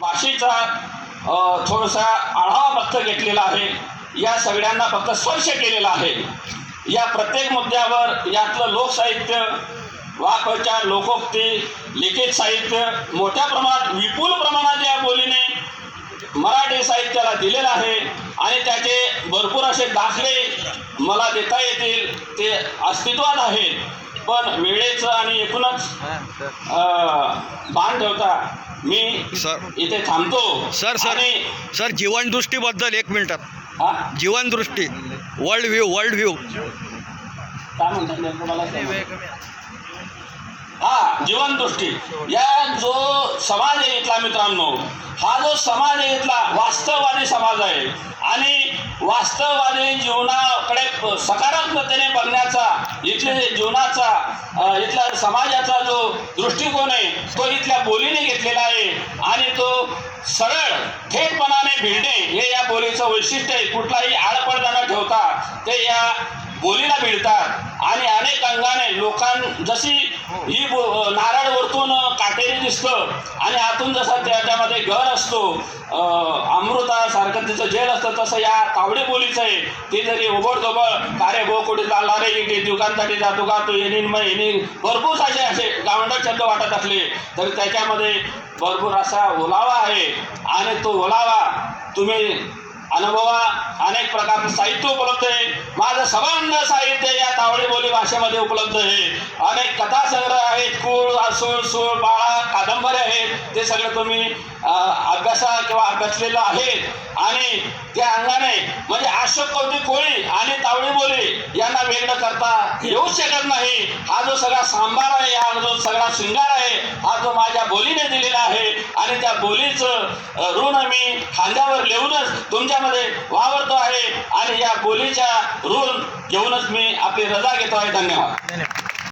भाषेचा थोडासा आढावा फक्त घेतलेला आहे. या सगळ्यांना फक्त स्पर्श केलेला आहे. या प्रत्येक मुद्द्यावर यातलं लोकसाहित्य वाकप्रचार लोकोक्ती लिखित साहित्य मोठ्या प्रमाणात विपुल प्रमाणात या बोलीने मराठी साहित्याला दिलेलं आहे आणि त्याचे भरपूर असे दाखले मला देता येतील. ते अस्तित्वात आहेत. पण वेळेचं आणि एकूणच अ, भान ठेवता मी सर. इथे थांबतो. Sir sir. आणि सर जीवनदृष्टीबद्दल एक मिनिटात हा? जीवनदृष्टी. वर्ल्ड व्ह्यू वर्ल्ड व्ह्यू काय म्हणतात नेमकं मला सांगा. हा जीवनदृष्टी. या जो समाज आहे इथला मित्रांनो हा जो समाज आहे इथला वास्तववादी समाज आहे. आणि वास्तववादी जीवनाकडे प- सकारात्मकतेने बघण्याचा इथले जीवनाचा इथला समाजाचा जो दृष्टिकोन आहे तो इथल्या बोलीने घेतलेला आहे. आणि तो सरळ थेटपणाने भिडणे हे या बोलीचं वैशिष्ट्य आहे. कुठलाही आडपडदा न ठेवता ते या बोलीला भिडतात. आणि अनेक अंगाने लोकां जशी ही नारळ वरतून काटेरी दिसतं. आणि आतून जसा त्याच्यामध्ये घर असतो अमृतासारखं तिचं जेल असतं तसं या तावडे बोलीचं आहे. ती जरी ओबडधोबड कारे भो कुठे चालला रे इथे दुकानसाठी जातो का तू येणीन मग येणी भरपूर असे असे गावंडर शब्द वाटत असले तर त्याच्यामध्ये भरपूर असा ओलावा आहे. आणि तो ओलावा तुम्ही अनुभवा. अनेक प्रकारचं साहित्य उपलब्ध आहे. माझं सबंध साहित्य या बोली भाषेमध्ये उपलब्ध आहे. अनेक कथा संग्रह आहेत. कुळ असूळ सूळ बाळा कादंबऱ्या आहेत. ते सगळं तुम्ही अभ्यासा किंवा अभ्यासलेलं आहेत आणि त्या अंगाने म्हणजे अशोक कवती कोळी आणि तावडी बोली यांना वेगळं करता येऊ शकत नाही. हा जो सगळा सांबार आहे हा जो सगळा शृंगार आहे हा जो माझ्या बोलीने दिलेला आहे आणि त्या बोलीचं ऋण मी खांद्यावर लिहूनच तुमच्यामध्ये वावरतो आहे. आणि या बोलीच्या ऋण घेऊनच मी आपली रजा घेतो आहे धन्यवाद.